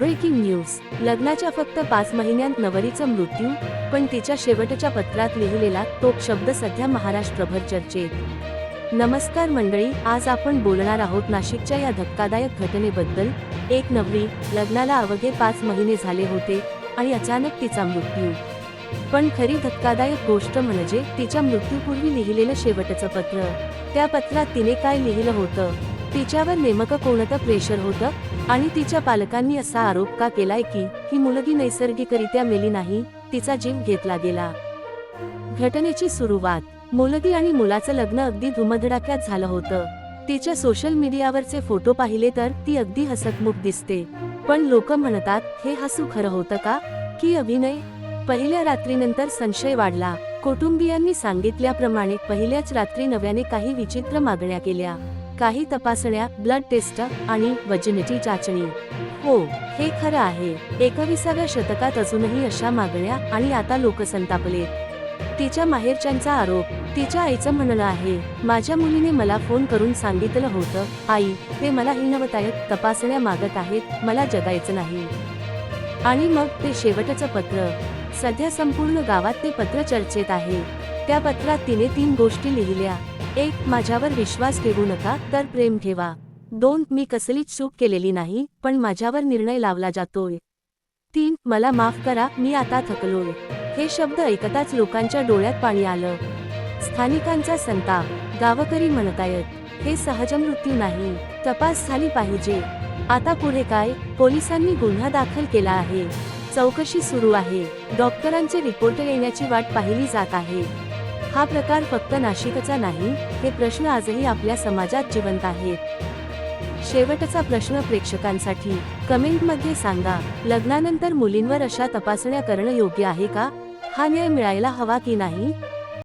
Breaking news लग्नाच्या फक्त पाच महिन्यांत नवरीचा मृत्यू पण तिच्या शेवटच्या पत्रात लिहिलेला तो शब्द सध्या महाराष्ट्रभर चर्चेत. नमस्कार मंडळी आज आपण बोलणार आहोत नाशिकच्या या धक्कादायक घटनेबद्दल. एक नवरी लग्नाला अवघे पाच महिने झाले होते आणि अचानक तिचा मृत्यू. पण खरी धक्कादायक गोष्ट म्हणजे तिच्या मृत्यूपूर्वी लिहिलेलं शेवटचं पत्र. त्या पत्रात तिने काय लिहिलं होतं? तिच्यावर नेमकं कोणतं प्रेशर होतं? आणि तिच्या पालकांनी असा आरोप का केलाय की ही मुलगी नैसर्गिकरित्या मेली नाही तिचा जीव घेतला गेला? घटनेची सुरुवात. मुलगी आणि मुलाचं लग्न अगदी धुमधडाक्यात झालं होतं. तिच्या सोशल मीडियावरचे फोटो पाहिले तर ती अगदी हसतमुख दिसते. पण लोक म्हणतात हे हसू खरं होतं का? की अभिनय? पहिल्या रात्रीनंतर संशय वाढला. कुटुंबियांनी सांगितल्याप्रमाणे पहिल्याच रात्री नव्याने काही विचित्र मागण्या केल्या. काही तपासण्या ब्लड टेस्ट आणि वजनिटी चाचणी. हो हे खरं आहे. एकविसाव्या शतकात अजूनही अशा मागण्या आणि आता लोक संतापले तिच्या माहेरच्यांचा आरोप तिच्या आईचं म्हणणं आहे माझ्या मुलीने मला फोन करून सांगितलं होतं आई ते मला हिनवतायत तपासण्या मागत आहेत मला जगायचं नाही. आणि मग ते शेवटचं पत्र. सध्या संपूर्ण गावात ते पत्र चर्चेत आहे. त्या पत्रात तिने तीन गोष्टी लिहिल्या. एक माझ्यावर विश्वास ठेवू नका तर प्रेम ठेवा. दोन मी कसलीच चूक केलेली नाही पण माझ्यावर निर्णय लावला जातोय. तीन मला माफ करा मी आता थकलोय. हे शब्द ऐकताच लोकांच्या डोळ्यात पाणी आलं. स्थानिकांचा संताप गावकरी म्हणतायत हे सहज मृत्यू नाही तपास झाली पाहिजे. आता पुढे काय? पोलिसांनी गुन्हा दाखल केला आहे. चौकशी सुरू आहे. डॉक्टरांचे रिपोर्ट येण्याची वाट पाहिली जात आहे. हा प्रकार फक्त नाशिकचा नाही हे प्रश्न आजही आपल्या समाजात जिवंत आहेत. शेवटचा प्रश्न प्रेक्षकांसाठी कमेंटमध्ये सांगा लग्नानंतर मुलींवर अशा तपासण्या करणं योग्य आहे का? हा न्याय मिळायला हवा की नाही?